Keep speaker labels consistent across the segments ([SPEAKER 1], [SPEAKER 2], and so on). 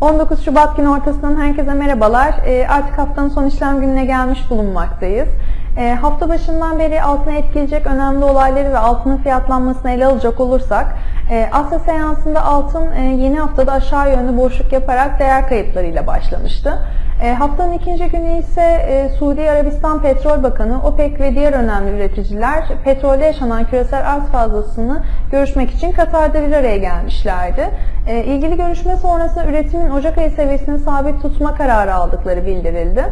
[SPEAKER 1] 19 Şubat günü ortasından herkese merhabalar. Ee, artık haftanın son işlem gününe gelmiş bulunmaktayız. Ee, hafta başından beri altına etkileyecek önemli olayları ve altının fiyatlanmasını ele alacak olursak, Asya seansında altın e, yeni haftada aşağı yönlü boşluk yaparak değer kayıplarıyla başlamıştı. E, haftanın ikinci günü ise e, Suudi Arabistan Petrol Bakanı, OPEC ve diğer önemli üreticiler petrolde yaşanan küresel arz fazlasını görüşmek için Katar'da bir araya gelmişlerdi. E, ilgili görüşme sonrasında üretimin Ocak ayı seviyesini sabit tutma kararı aldıkları bildirildi.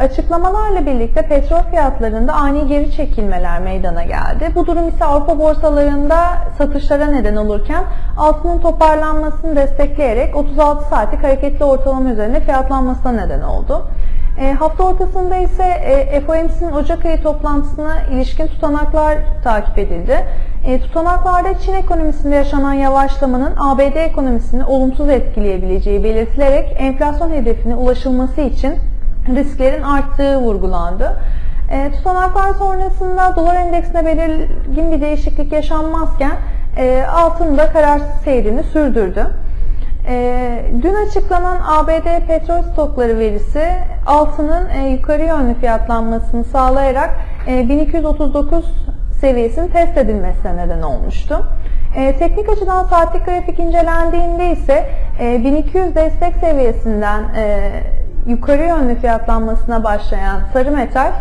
[SPEAKER 1] Açıklamalarla birlikte petrol fiyatlarında ani geri çekilmeler meydana geldi. Bu durum ise Avrupa borsalarında satışlara neden olurken altının toparlanmasını destekleyerek 36 saatlik hareketli ortalama üzerinde fiyatlanmasına neden oldu. E, hafta ortasında ise e, FOMC'nin Ocak ayı toplantısına ilişkin tutanaklar takip edildi. E, tutanaklarda Çin ekonomisinde yaşanan yavaşlamanın ABD ekonomisini olumsuz etkileyebileceği belirtilerek enflasyon hedefine ulaşılması için risklerin arttığı vurgulandı. E, tutanaklar sonrasında dolar endeksinde belirgin bir değişiklik yaşanmazken e, altın kararsız seyrini sürdürdü. E, dün açıklanan ABD petrol stokları verisi altının e, yukarı yönlü fiyatlanmasını sağlayarak e, 1239 seviyesinin test edilmesine neden olmuştu. E, teknik açıdan saatlik grafik incelendiğinde ise e, 1200 destek seviyesinden e, yukarı yönlü fiyatlanmasına başlayan sarı metal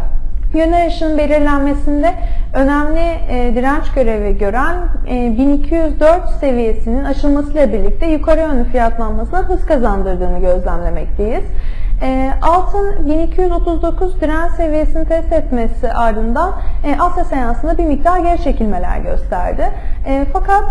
[SPEAKER 1] yön arayışının belirlenmesinde önemli e, direnç görevi gören e, 1204 seviyesinin aşılmasıyla birlikte yukarı yönlü fiyatlanmasına hız kazandırdığını gözlemlemekteyiz. E, altın 1239 direnç seviyesini test etmesi ardından e, Asya seansında bir miktar geri çekilmeler gösterdi. E, fakat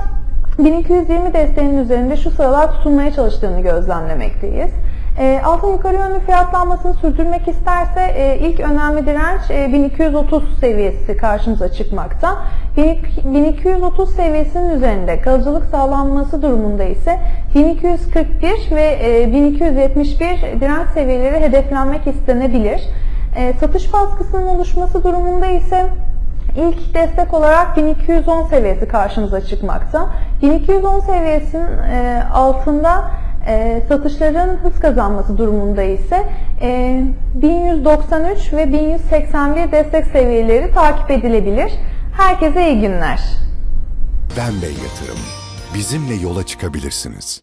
[SPEAKER 1] 1220 desteğinin üzerinde şu sıralar tutunmaya çalıştığını gözlemlemekteyiz. E, altın yukarı yönlü fiyatlanmasını sürdürmek isterse e, ilk önemli direnç e, 1230 seviyesi karşımıza çıkmakta. 1230 seviyesinin üzerinde kalıcılık sağlanması durumunda ise 1241 ve e, 1271 direnç seviyeleri hedeflenmek istenebilir. E, satış baskısının oluşması durumunda ise İlk destek olarak 1210 seviyesi karşımıza çıkmakta. 1210 seviyesinin e, altında e, satışların hız kazanması durumunda ise e, 1193 ve 1181 destek seviyeleri takip edilebilir. Herkese iyi günler.
[SPEAKER 2] Venbey Yatırım. Bizimle yola çıkabilirsiniz.